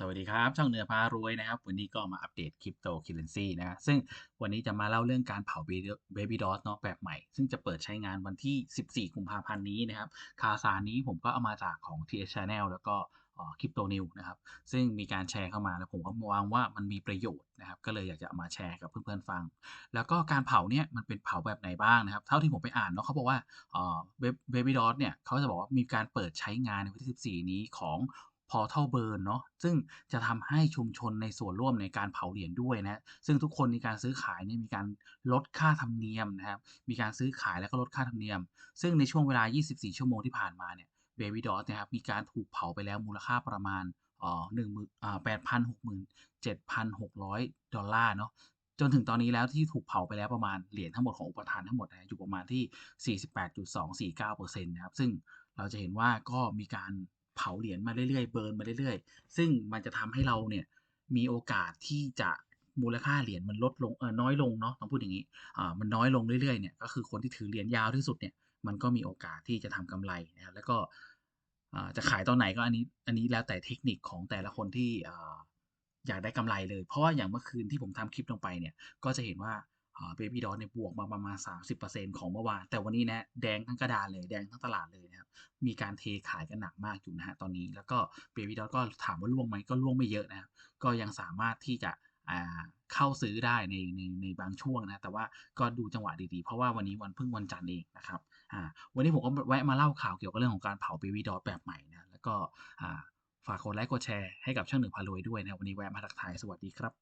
สวัสดีครับ ช่องเนือพารวยนะครับ วันนี้ก็มาอัปเดตคริปโตเคอเรนซีนะซึ่งวันนี้จะมาเล่าเรื่องการเผา Baby DOS เนาะแบบใหม่ ซึ่งจะเปิดใช้งานวันที่ 14 กุมภาพันธ์นี้นะครับข่าวสานี้ผมก็เอามาจากของ TS Channel แล้วก็คริปโตนิวนะครับ ซึ่งมีการแชร์เข้ามาแล้วผมก็มองว่ามันมีประโยชน์นะครับ ก็เลยอยากจะามาแชร์กับเพื่อนๆฟัง แล้วก็การเผาเนี่ยมันเป็นเผาแบบไหนบ้างนะครับ เท่าที่ผมไปอ่านเนาะเขาบอกว่าเบบี้ดอสเนี่ยเขาจะบอกว่ามีการเปิดใช้งานในวันที่ 14 นี้ของ Portal Burn เนาะซึ่งจะทำให้ชุมชนในส่วนร่วมในการเผาเหรียญด้วยนะซึ่งทุกคนในการซื้อขายเนี่ยมีการลดค่าธรรมเนียมนะครับมีการซื้อขายแล้วก็ลดค่าธรรมเนียม ซึ่งในช่วงเวลา 24 ชั่วโมงที่ผ่านมาเนี่ย Baby DOS นะครับมีการถูกเผาไปแล้วมูลค่าประมาณเอ่อหนึ่งหมื่นอ่าแปดพันหกหมื่นเจ็ดพันหกร้อยดอลลาร์เนาะจนถึงตอนนี้แล้วที่ถูกเผาไปแล้วประมาณเหรียญทั้งหมดของอุปทานทั้งหมดนะอยู่ประมาณที่ 48.249%นะครับซึ่งเราจะเห็นว่าก็มีการ เผาเหรียญมาเรื่อยๆเบิร์นมาเรื่อยๆ ซึ่งมันจะทำให้เราเนี่ยมีโอกาสที่จะมูลค่าเหรียญมันลดลงเออน้อยลงเนาะต้องพูดอย่างนี้อ่ามันน้อยลงเรื่อยๆเนี่ยก็คือคนที่ถือเหรียญยาวที่สุดเนี่ยมันก็มีโอกาสที่จะทำกำไรนะครับแล้วก็อ่าจะขายตอนไหนก็อันนี้อันนี้แล้วแต่เทคนิคของแต่ละคนที่อ่าอยากได้กำไรเลย เพราะว่าอย่างเมื่อคืนที่ผมทำคลิปลงไปเนี่ยก็จะเห็นว่า เบบี้ดอเนี่ยบวกมาประมาณ 30%ของเมื่อวาน แต่วันนี้นะแดงทั้งกระดานเลยแดงทั้งตลาดเลยนะครับ มีการเทขายกันหนักมากอยู่นะฮะตอนนี้ แล้วก็เบบี้ดอก็ถามว่าล่วงไหมก็ล่วงไม่เยอะนะครับก็ยังสามารถที่จะเข้าซื้อได้ในในในบางช่วงนะ แต่ว่าก็ดูจังหวะดีๆ เพราะว่าวันนี้วันพิ่งวันจันทร์เองนะครับวันนี้ผมก็แวะมาเล่าข่าวเกี่ยวกับเรื่องของการเผาเบบี้ดอแบบใหม่นะ แล้วก็ฝากกดไลค์กดแชร์ให้กับช่างหนึ่งพารวยด้วยนะ วันนี้แวะมาทักทายสวัสดีครับ